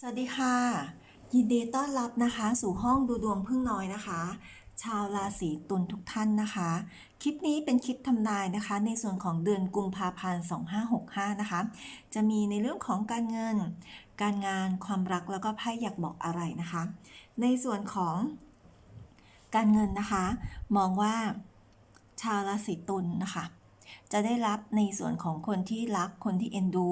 สวัสดีค่ะ ยินดีต้อนรับนะคะ สู่ห้องดูดวงพึ่งน้อยนะคะ ชาวราศีตุลทุกท่านนะคะ คลิปนี้เป็นคลิปทำนายนะคะ ในส่วนของเดือนกุมภาพันธ์ 2565 นะคะ จะมีในเรื่องของการเงิน การงานความรักแล้วก็ไพ่อยากบอกอะไรนะคะ ในส่วนของการเงินนะคะ มองว่าชาวราศีตุลนะคะจะได้รับในส่วนของคนที่รักคนที่เอ็นดู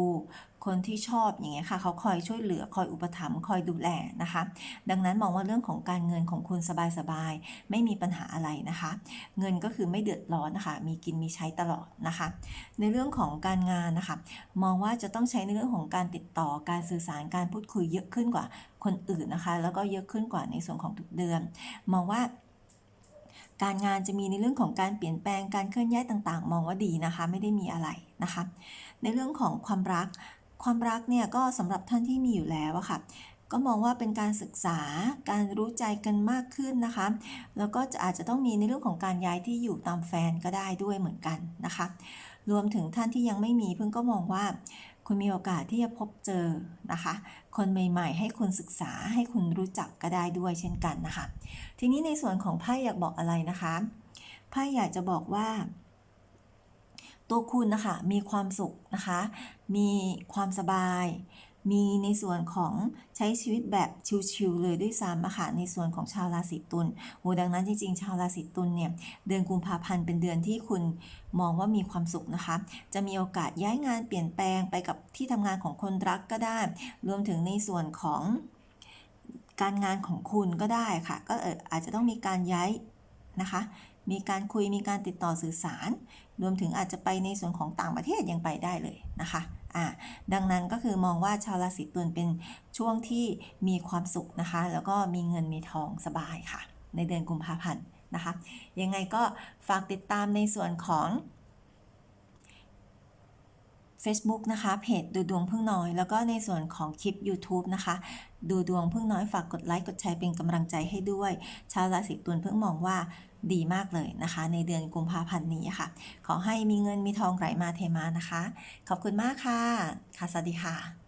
คนที่ชอบอย่างเงี้ยค่ะเขาคอยช่วยเหลือคอยอุปถัมภ์คอยดูแลนะคะ ดังนั้นมองว่าเรื่องของการเงินของคุณสบายๆไม่มีปัญหาอะไรนะคะ เงินก็คือไม่เดือดร้อนนะคะ มีกินมีใช้ตลอดนะคะ ในเรื่องของการงานนะคะ มองว่าจะต้องใช้ในเรื่องของการติดต่อการสื่อสารการพูดคุยเยอะขึ้นกว่าคนอื่นนะคะ แล้วก็เยอะขึ้นกว่าในส่วนของทุกเดือน มองว่าการงานจะมีในเรื่องของการเปลี่ยนแปลงการเคลื่อนย้ายต่างๆ มองว่าดีนะคะ ไม่ได้มีอะไรนะคะ ในเรื่องของความรัก ความรักเนี่ยก็สำหรับท่านที่มีอยู่แล้วอะค่ะ ก็มองว่าเป็นการศึกษาการรู้ใจกันมากขึ้นนะคะ แล้วก็จะอาจจะต้องมีในเรื่องของการย้ายที่อยู่ตามแฟนก็ได้ด้วยเหมือนกันนะคะ รวมถึงท่านที่ยังไม่มีเพิ่งก็มองว่าคุณมีโอกาสที่จะพบเจอนะคะ คนใหม่ๆ ให้คุณศึกษาให้คุณรู้จักก็ได้ด้วยเช่นกันนะคะ ทีนี้ในส่วนของไพ่อยากบอกอะไรนะคะไพ่อยากจะบอกว่า ตัวคุณนะคะมีความสุขนะคะ มีความสบาย มีในส่วนของใช้ชีวิตแบบชิลๆเลยด้วยซ้ำอะค่ะในส่วนของชาวราศีตุลโหดังนั้นจริงๆ ชาวราศีตุลเนี่ยเดือนกุมภาพันธ์เป็นเดือนที่คุณมองว่ามีความสุขนะคะ จะมีโอกาสย้ายงานเปลี่ยนแปลงไปกับที่ทำงานของคนรักก็ได้ รวมถึงในส่วนของการงานของคุณก็ได้ค่ะ ก็อาจจะต้องมีการย้ายนะคะ มีการคุยมีการติดต่อสื่อสาร รวมถึงอาจจะไปในส่วนของต่างประเทศยังไปได้เลยนะคะอ่าดังนั้นก็คือมองว่าชาวราศีตุลเป็นช่วงที่มีความสุขนะคะ แล้วก็มีเงินมีทองสบายค่ะ ในเดือนกุมภาพันธ์นะคะ ยังไงก็ฝากติดตามในส่วนของ Facebook นะคะ เพจดูดวงพึ่งน้อย แล้วก็ในส่วนของคลิป YouTube นะคะ ดูดวงพึ่งน้อยฝากกดไลค์กดแชร์เป็นกำลังใจให้ด้วย ชาวราศีตุลเพิ่งมองว่า ดีมากเลยนะคะ ในเดือนกุมภาพันธ์นี้ค่ะ ขอให้มีเงินมีทองไหลมาเทมานะคะ ขอบคุณมากค่ะ ค่ะ สวัสดีค่ะ